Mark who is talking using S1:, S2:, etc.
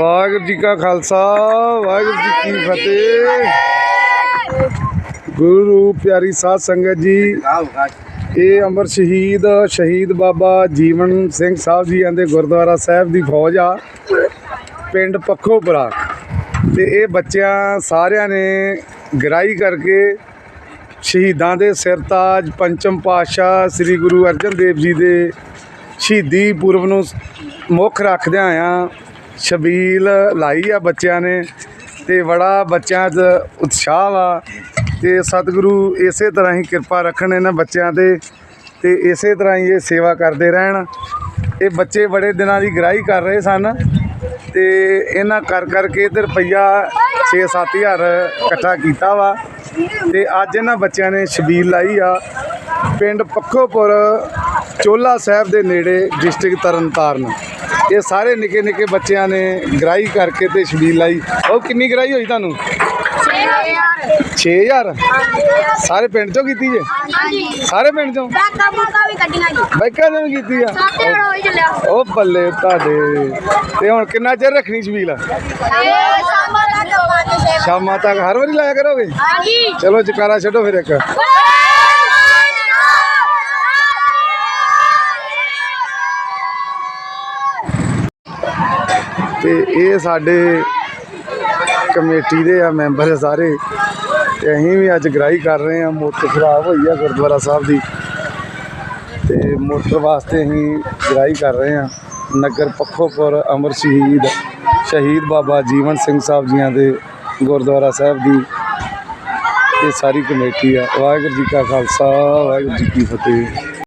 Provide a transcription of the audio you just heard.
S1: ਵਾਹਿਗੁਰੂ ਜੀ ਕਾ ਖਾਲਸਾ ਵਾਹਿਗੁਰੂ ਜੀ ਕੀ ਫਤਿਹ। ਗੁਰੂ ਪਿਆਰੀ ਸਾਧ ਸੰਗਤ ਜੀ ਇਹ ਅਮਰ ਸ਼ਹੀਦ ਸ਼ਹੀਦ ਬਾਬਾ ਜੀਵਨ ਸਿੰਘ ਸਾਹਿਬ ਜੀ ਦੇ ਗੁਰਦੁਆਰਾ ਸਾਹਿਬ ਦੀ ਫੌਜ ਆ ਪਿੰਡ ਪੱਖੋਪੁਰਾ। ਤੇ ਇਹ ਬੱਚਿਆਂ ਸਾਰਿਆਂ ਨੇ ਗ੍ਰਾਈ ਕਰਕੇ ਸ਼ਹੀਦਾਂ ਦੇ ਸਿਰਤਾਜ ਪੰਚਮ ਪਾਤਸ਼ਾਹ ਸ੍ਰੀ ਗੁਰੂ ਅਰਜਨ ਦੇਵ ਜੀ ਦੇ ਸ਼ਹੀਦੀ ਪੁਰਬ ਨੂੰ ਮੁੱਖ ਰੱਖਦਿਆਂ ਆ ਸ਼ਬੀਲ ਲਾਈ ਆ ਬੱਚਿਆਂ ਨੇ ਤੇ ਬੜਾ ਬੱਚਿਆਂ 'ਚ ਉਤਸ਼ਾਹ ਵਾ ਤੇ ਸਤਿਗੁਰੂ ਇਸੇ ਤਰ੍ਹਾਂ ਹੀ ਕਿਰਪਾ ਰੱਖਣ ਇਹਨਾਂ ਬੱਚਿਆਂ ਤੇ ਤੇ ਇਸੇ ਤਰ੍ਹਾਂ ਹੀ ਇਹ ਸੇਵਾ ਕਰਦੇ ਰਹਿਣ। ਇਹ ਬੱਚੇ ਬੜੇ ਦਿਨਾਂ ਦੀ ਗ੍ਰਾਹੀ ਕਰ ਰਹੇ ਸਨ ਤੇ ਇਹਨਾਂ ਕਰ ਕਰਕੇ ਤੇ ਰੁਪਈਆ 6-7000 ਇਕੱਠਾ ਕੀਤਾ ਵਾ ਤੇ ਅੱਜ ਇਹਨਾਂ ਬੱਚਿਆਂ ਨੇ ਸ਼ਬੀਲ ਲਾਈ ਆ ਪਿੰਡ ਪੱਖੋਪੁਰ ਚੋਲਾ ਸਾਹਿਬ ਦੇ ਨੇੜੇ ਡਿਸਟ੍ਰਿਕਟ ਤਰਨਤਾਰਨ। ਇਹ ਸਾਰੇ ਨਿੱਕੇ ਨਿੱਕੇ ਬੱਚਿਆਂ ਨੇ ਗ੍ਰਾਈ ਕਰਕੇ ਤੇ ਛਬੀਲ ਲਾਈ। ਉਹ ਕਿੰਨੀ ਗ੍ਰਾਈ ਹੋਈ ਤੁਹਾਨੂੰ? 6000 ਸਾਰੇ ਪਿੰਡ ਚੋਂ ਕੀਤੀ ਜੇ?
S2: ਹਾਂਜੀ।
S1: ਸਾਰੇ ਪਿੰਡ ਚੋਂ?
S2: ਮੁੱਕਾ ਵੀ ਕੱਢੀਆਂ ਜੀ।
S1: ਬਾਈਕਾਂ ਨੇ ਵੀ ਕੀਤੀ ਆ? ਉਹ ਬੱਲੇ ਤੁਹਾਡੇ। ਤੇ ਹੁਣ ਕਿੰਨਾ ਚਿਰ ਰੱਖਣੀ ਛਬੀਲ?
S2: ਸ਼ਾਮਾਂ ਤੱਕ
S1: ਹਰ ਵਾਰੀ ਲਾਇਆ ਕਰੋਗੇ? ਚਲੋ ਜਕਾਰਾ ਛੱਡੋ ਫਿਰ ਇੱਕ। ਤੇ ਇਹ ਸਾਡੇ ਕਮੇਟੀ ਦੇ ਆ ਮੈਂਬਰ ਸਾਰੇ। ਤੇ ਅਸੀਂ ਵੀ ਅੱਜ ਗ੍ਰਾਈ ਕਰ ਰਹੇ ਆ, ਮੋਟਰ ਖਰਾਬ ਹੋਈ ਆ ਗੁਰਦੁਆਰਾ ਸਾਹਿਬ ਦੀ। ਤੇ ਮੋਟਰ ਵਾਸਤੇ ਅਸੀਂ ਗ੍ਰਾਈ ਕਰ ਰਹੇ ਆ। ਨਗਰ ਪੱਖੋਪੁਰ ਅਮਰ ਸ਼ਹੀਦ ਸ਼ਹੀਦ ਬਾਬਾ ਜੀਵਨ ਸਿੰਘ ਸਾਹਿਬ ਜੀਆਂ ਦੇ ਗੁਰਦੁਆਰਾ ਸਾਹਿਬ ਦੀ ਇਹ ਸਾਰੀ ਕਮੇਟੀ ਆ। ਵਾਹਿਗੁਰੂ ਜੀ ਕਾ ਖਾਲਸਾ, ਵਾਹਿਗੁਰੂ ਜੀ ਕੀ ਫਤਿਹ।